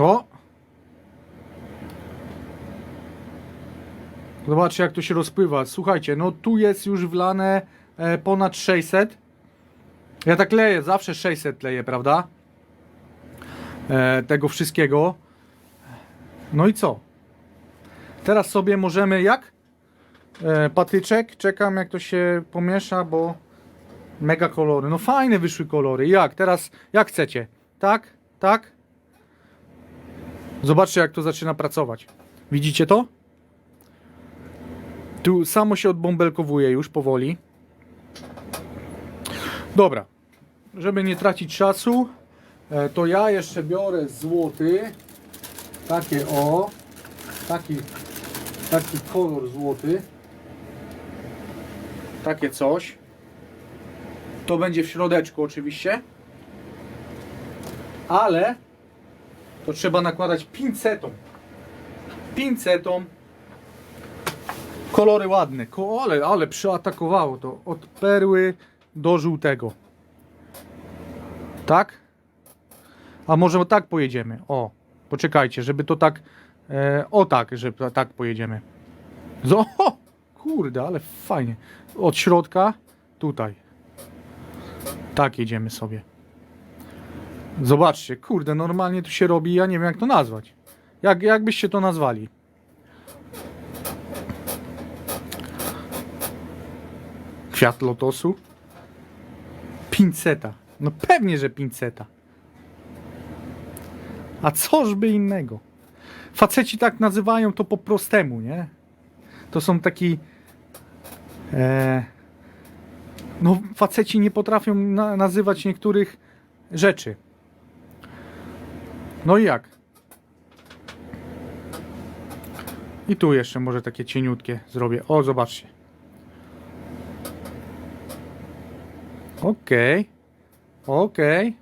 O! Zobaczcie jak to się rozpływa. Słuchajcie, no tu jest już wlane e, ponad 600. Ja tak leję, zawsze 600 leję, prawda? E, tego wszystkiego. No i co? Teraz sobie możemy jak? E, patyczek. Czekam jak to się pomiesza, bo mega kolory. No fajne wyszły kolory. Jak? Teraz jak chcecie? Tak? Tak? Zobaczcie jak to zaczyna pracować. Widzicie to? Tu samo się odbąbelkowuje już powoli. Dobra. Żeby nie tracić czasu, e, to ja jeszcze biorę złoty. Takie o. Taki, taki kolor złoty. Takie coś. To będzie w środeczku oczywiście. Ale to trzeba nakładać pincetą. Pincetą. Kolory ładne. Ko- Ale, ale przeatakowało to. Od perły do żółtego. Tak? A może tak pojedziemy? O, poczekajcie, żeby to tak. E, o tak, że tak pojedziemy. Zo, o, kurde, ale fajnie. Od środka tutaj. Tak jedziemy sobie. Zobaczcie, kurde, normalnie tu się robi, ja nie wiem jak to nazwać. Jak, jak byście to nazwali? Kwiat lotosu? Pinceta. No pewnie, że pinceta. A cożby innego? Faceci tak nazywają to po prostemu, nie? To są taki... E, no faceci nie potrafią na, nazywać niektórych rzeczy. No i jak? I tu jeszcze może takie cieniutkie zrobię. O, zobaczcie. Okej. Okej.